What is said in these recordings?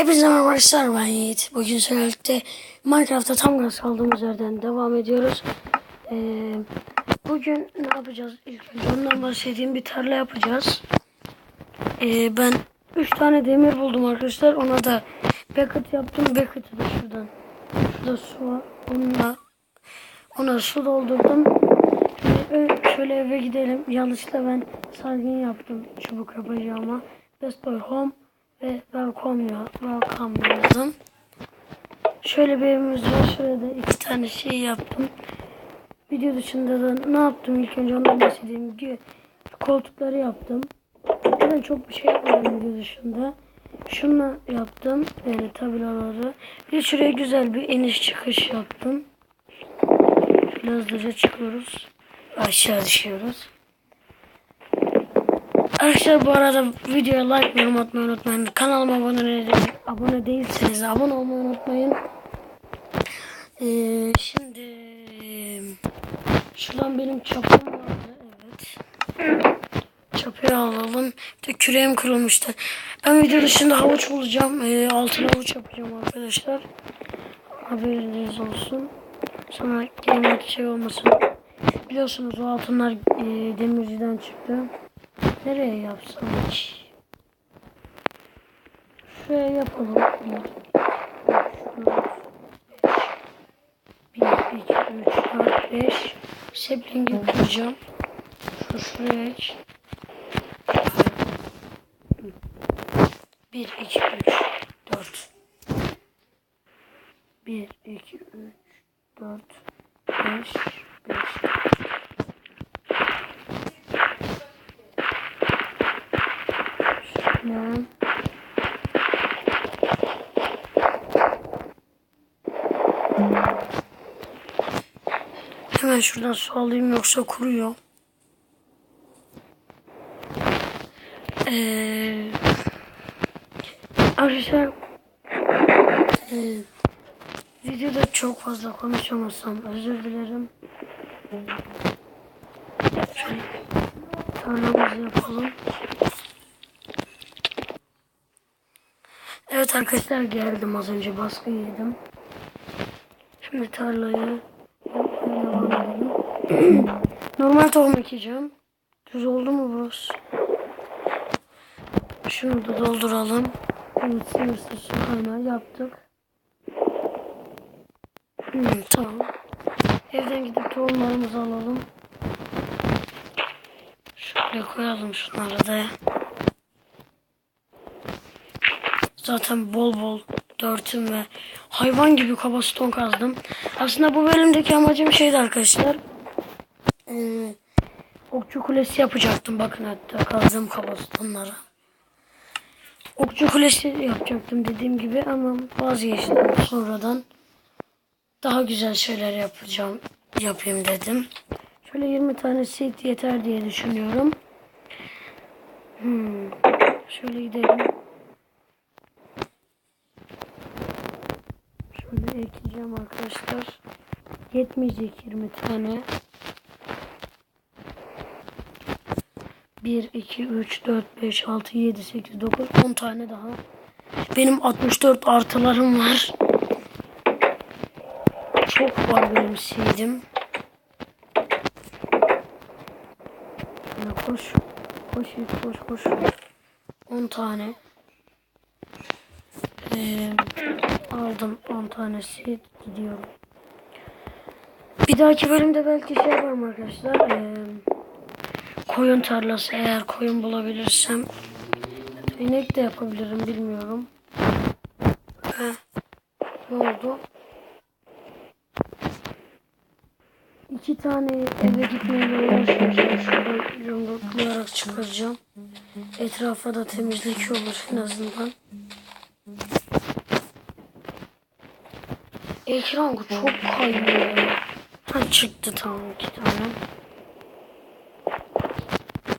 Hepinize merhaba arkadaşlar ben Yiğit. Bugün sizlerle birlikte Minecraft'ta tam gaz kaldığımız yerden devam ediyoruz. Ee, bugün ne yapacağız? İlk önce ondan bahsedeyim. Bir tarla yapacağız. Ee, ben 3 tane demir buldum arkadaşlar. Ona da bucket yaptım. Bucket'ı da şuradan. Şurada su var. Onunla ona su doldurdum. Şimdi ö- şöyle eve gidelim. Yanlışlıkla ben sargın yaptım çubuk yapacağıma. Best Boy Home ve ya. Welcome yazdım. Şöyle bir evimiz var. Şöyle de iki tane şey yaptım. Video dışında da ne yaptım ilk önce ondan bahsedeyim. Gö- Koltukları yaptım. Ben çok bir şey yapmadım video dışında. Şunu yaptım. Yani tabelaları. Bir şuraya güzel bir iniş çıkış yaptım. Şöyle hızlıca çıkıyoruz. Aşağı düşüyoruz. Arkadaşlar bu arada videoya like ve yorum unutmayın. Kanalıma abone, değil, abone değilseniz abone olmayı unutmayın. Ee, şimdi şuradan benim çapım vardı. Evet. Çapıyı alalım. De küreğim kırılmıştı. Ben video dışında havuç bulacağım. Ee, altın havuç yapacağım arkadaşlar. Haberiniz olsun. Sonra gelmek şey olmasın. Biliyorsunuz o altınlar e, demirciden çıktı. Nereye yapsam hiç? Şuraya yapalım. Minik. 1, 2, 3, 4, 5 Sapling'i. Şu şuraya hiç. 1, 2, 3 Şöyle. Hemen şuradan su alayım yoksa kuruyor. Ee, arkadaşlar ee, videoda çok fazla konuşamazsam özür dilerim. Şöyle yapalım. Evet arkadaşlar geldim az önce baskı yedim. Şimdi tarlayı. Normal tohum ekeceğim. Düz oldu mu burası? Şunu da dolduralım. Evet sınırsız su kaynağı yaptık. Hmm, tamam. Evden gidip tohumlarımızı alalım. Şöyle koyalım şunları da. Zaten bol bol dörtüm ve hayvan gibi kabaston kazdım. Aslında bu bölümdeki amacım şeydi arkadaşlar. Ee, okçu kulesi yapacaktım bakın hatta kazdığım kabastonlara. Okçu kulesi yapacaktım dediğim gibi ama vazgeçtim sonradan. Daha güzel şeyler yapacağım yapayım dedim. Şöyle 20 tane seed yeter diye düşünüyorum. Hmm. Şöyle gidelim. Ekleyeceğim arkadaşlar. Yetmeyecek 20 tane. 1, 2, 3, 4, 5, 6, 7, 8, 9, 10 tane daha. Benim 64 artılarım var. Çok var benim seedim. Koş. Koş, koş, koş. 10 tane. Ee, aldım 10 tanesi gidiyorum. Bir dahaki bölümde belki şey yaparım arkadaşlar. Ee, koyun tarlası eğer koyun bulabilirsem. İnek de yapabilirim bilmiyorum. Heh, ne oldu? İki tane eve gitmeyle uğraşmayacağım. Şurada yumruklayarak çıkaracağım. Etrafa da temizlik olur en azından. Ekran çok kayıyor. Ha çıktı tamam iki tane.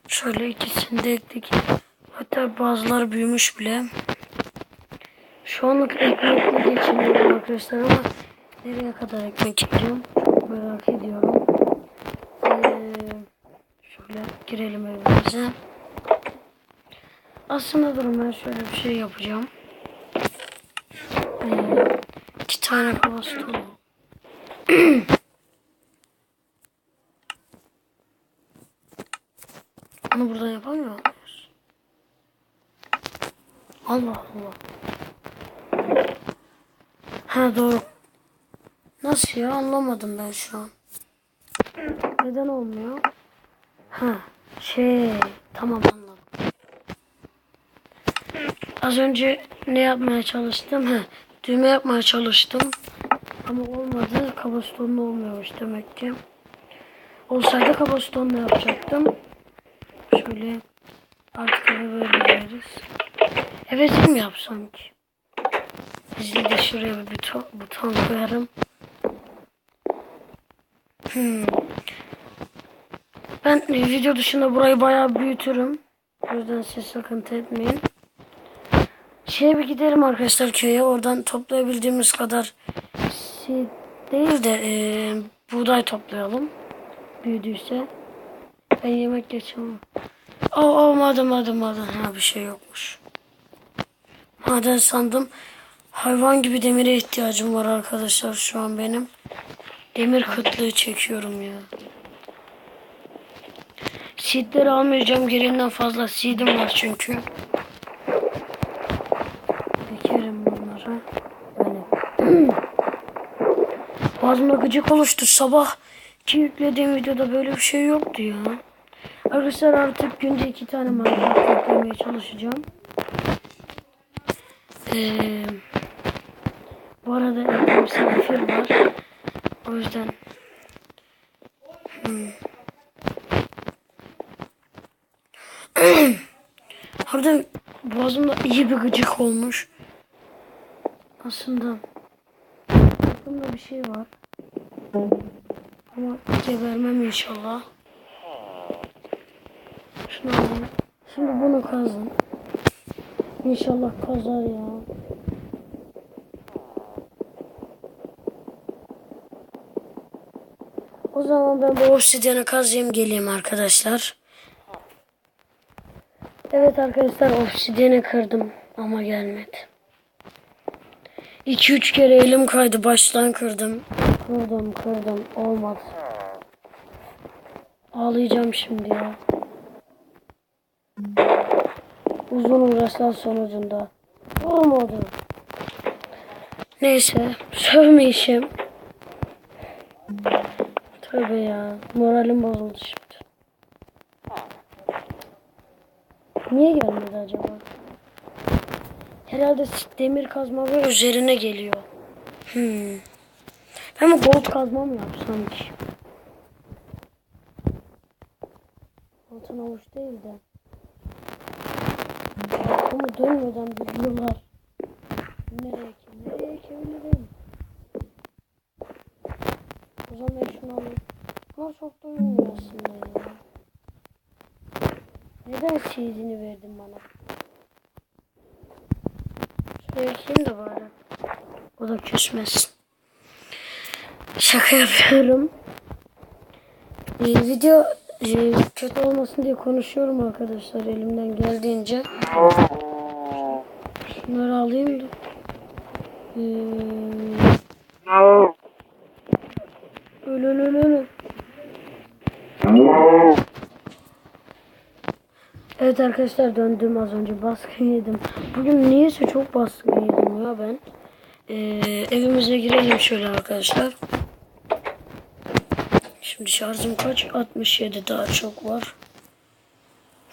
Şöyle ikisini de ekledik. Hatta bazıları büyümüş bile. Şu anlık ekmekle geçiniyorum arkadaşlar ama nereye kadar ekmek yiyeceğim çok merak ediyorum. Ee, şöyle girelim evimize. Aslında durun ben şöyle bir şey yapacağım. Ee, tane kabaston. Onu buradan yapamıyor muyuz? Allah Allah. Ha doğru. Nasıl ya anlamadım ben şu an. Neden olmuyor? Ha şey tamam anladım. Az önce ne yapmaya çalıştım? Ha, düğme yapmaya çalıştım. Ama olmadı. Kabastonlu olmuyormuş demek ki. Olsaydı kabastonla yapacaktım. Şöyle artık böyle veririz. Evet mi yapsam ki? Bizde de şuraya bir buton, buton koyarım. Hmm. Ben video dışında burayı bayağı büyütürüm. O yüzden siz sıkıntı etmeyin. Şeye bir gidelim arkadaşlar köye. Oradan toplayabildiğimiz kadar şey değil de e, buğday toplayalım. Büyüdüyse. Ben yemek geçemem. Oh oh maden maden maden. Ha bir şey yokmuş. Maden sandım. Hayvan gibi demire ihtiyacım var arkadaşlar şu an benim. Demir kıtlığı çekiyorum ya. Seedleri almayacağım. Gereğinden fazla seedim var çünkü. Boğazımda gıcık oluştu. Sabah ki yüklediğim videoda böyle bir şey yoktu ya. Arkadaşlar artık günde iki tane Minecraft yüklemeye çalışacağım. Ee, bu arada evde misafir var. O yüzden hmm. Orada boğazımda iyi bir gıcık olmuş. Aslında aklımda bir şey var. Ama gebermem inşallah. Şunu alayım. Şimdi bunu kazın. İnşallah kazar ya. O zaman ben bu obsidiyana kazayım geleyim arkadaşlar. Evet arkadaşlar obsidiyana kırdım ama gelmedi. 2-3 kere elim kaydı baştan kırdım. Kırdım kırdım olmadı. Ağlayacağım şimdi ya. Uzun uğraşlar sonucunda. Olmadı. Neyse sövmeyişim. Tövbe ya. Moralim bozuldu şimdi. Niye gelmedi acaba? Herhalde demir kazma ve üzerine geliyor. Hmm. Bu gold kazma mı yapsam ki? Altın avuç değil de. Ama dönmeden biliyorlar. Nereye ki? Nereye? Nereye? O zaman ben şunu alayım. Ama çok da uyumuyor aslında ya. Neden seedini verdin bana? Şuraya ekeyim de bari. O da küsmesin. Şaka yapıyorum. Video e, kötü olmasın diye konuşuyorum arkadaşlar elimden geldiğince. Şunları alayım da. Ee, öl. Evet arkadaşlar döndüm az önce baskın yedim. Bugün niyeyse çok baskın yedim ya ben. Ee, evimize girelim şöyle arkadaşlar. Şimdi şarjım kaç? 67 daha çok var.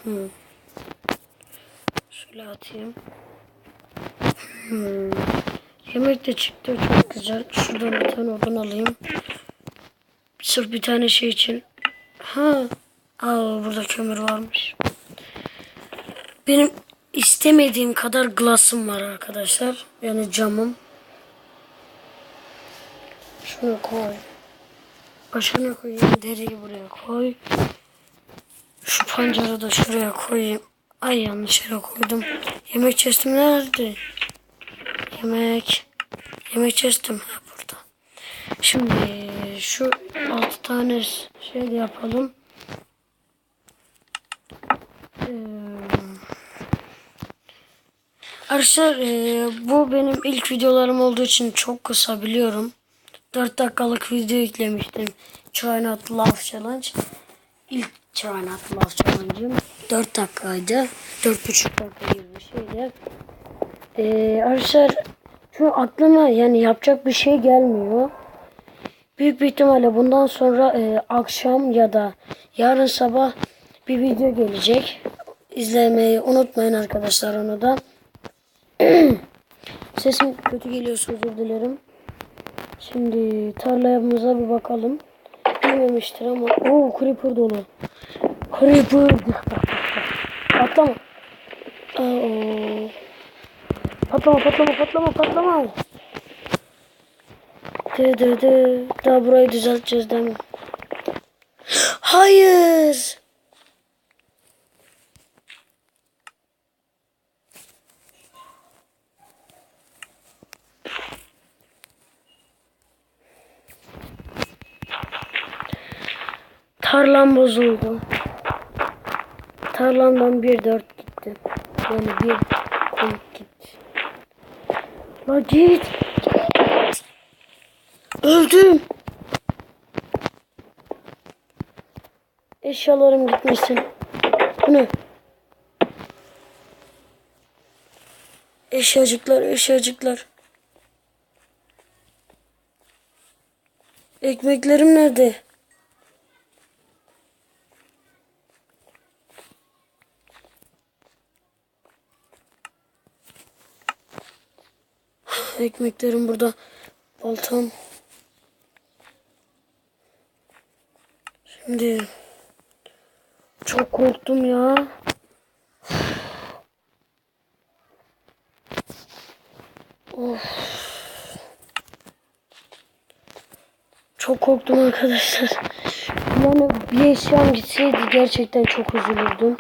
Hmm. Şöyle atayım. Hmm. Yemek de çıktı çok güzel. Şuradan bir tane odun alayım. Sırf bir tane şey için. Ha. Aa burada kömür varmış. Benim istemediğim kadar glass'ım var arkadaşlar. Yani camım. Şunu koy. Başka ne koyayım? Deriyi buraya koy. Şu pancarı da şuraya koyayım. Ay yanlış yere koydum. Yemek chest'im nerede? Yemek. Yemek chest'im ha burada. Şimdi şu altı tane şey de yapalım. Ee, Arkadaşlar e, bu benim ilk videolarım olduğu için çok kısa biliyorum. 4 dakikalık video yüklemiştim. Try Not Love Challenge. İlk Try Not Love Challenge'ım 4 dakikaydı. 4,5 dakika gibi bir şeydi. E, arkadaşlar şu aklıma yani yapacak bir şey gelmiyor. Büyük bir ihtimalle bundan sonra e, akşam ya da yarın sabah bir video gelecek. İzlemeyi unutmayın arkadaşlar onu da. Sesim kötü geliyorsa özür dilerim. Şimdi tarlamıza bir bakalım. Bilmemiştir ama. Oo creeper dolu. Creeper. Patlama. Aa, patlama patlama patlama patlama. Dı dı dı. Daha burayı düzelteceğiz değil mi? Hayır. Tarlam bozuldu. Tarlamdan bir dört gitti. Yani bir komik gitti. La git. Git. Öldüm. Eşyalarım gitmesin. Bu ne? Eşyacıklar, eşyacıklar. Ekmeklerim nerede? Ekmeklerim burada. Baltam. Şimdi çok korktum ya. Of. Çok korktum arkadaşlar. Yani bir eşyam gitseydi gerçekten çok üzülürdüm.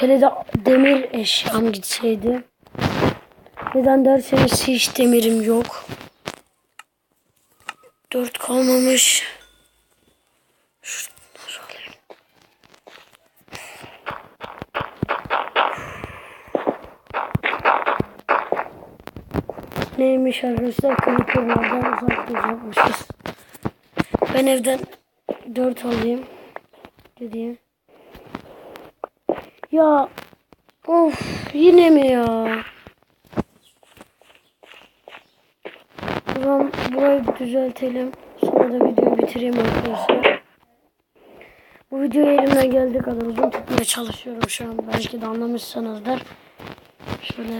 Hele de demir eşyam gitseydi. Neden derseniz hiç demirim yok. Dört kalmamış. Neymiş arkadaşlar? Creeper'lardan uzak duracakmışız. Ben evden dört alayım. Dediğim. Ya of yine mi ya? O zaman burayı bir düzeltelim. Sonra da videoyu bitireyim arkadaşlar. Bu videoyu elimden geldiği kadar uzun tutmaya çalışıyorum şu an. Belki de anlamışsınızdır. Şöyle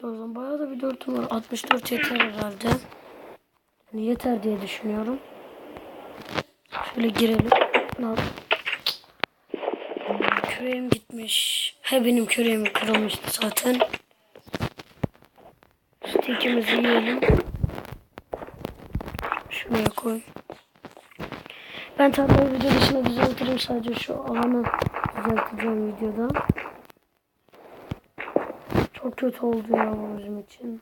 zaman bayağı da bir dörtüm var. 64 yeter herhalde. Yani yeter diye düşünüyorum. Şöyle girelim. Yap- Küreğim gitmiş. He benim küreğim kırılmıştı zaten. Stikimizi yiyelim. Şuraya koy. Ben tarlayı video dışında düzeltirim sadece şu alanı düzelteceğim videoda. Çok kötü oldu ya bizim için.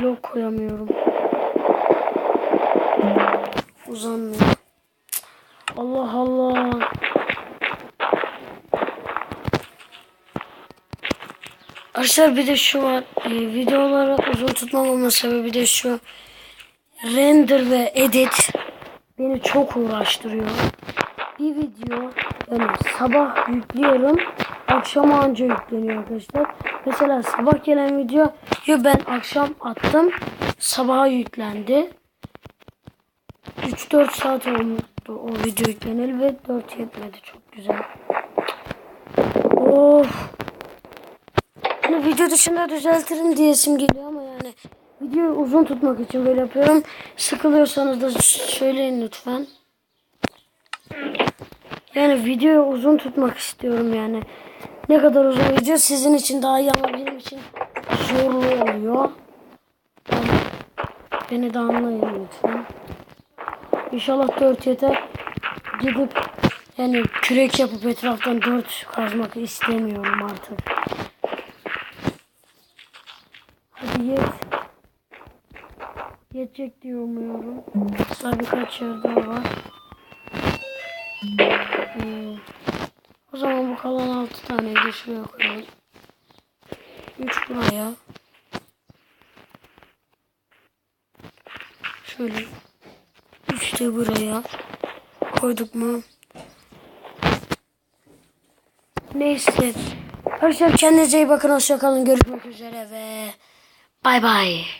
Blok koyamıyorum. Uzanmıyor. Allah Allah. Arkadaşlar bir de şu var. E, videoları uzun tutmamamın sebebi de şu. Render ve edit beni çok uğraştırıyor. Bir video yani sabah yüklüyorum. Akşam anca yükleniyor arkadaşlar. Mesela sabah gelen video ben akşam attım. Sabaha yüklendi. 3-4 saat oldu o video yükleneli ve 4 yetmedi. Çok güzel. Of. Hani video dışında düzeltirim diyesim geliyor ama yani videoyu uzun tutmak için böyle yapıyorum. Sıkılıyorsanız da söyleyin lütfen. Yani videoyu uzun tutmak istiyorum yani. Ne kadar uzun video sizin için daha iyi ama benim için zorlu oluyor. Yani beni de anlayın lütfen. İnşallah 4 yeter. Gidip yani kürek yapıp etraftan 4 kazmak istemiyorum artık. Hadi yet. Yetecek diye umuyorum. Daha birkaç yer daha var. Ee, O zaman bu kalan 6 tane de şuraya koyalım. 3 buraya. Şöyle. 3 de buraya. Koyduk mu? Neyse. Arkadaşlar kendinize iyi bakın. Hoşçakalın. Görüşmek üzere ve Bye bye.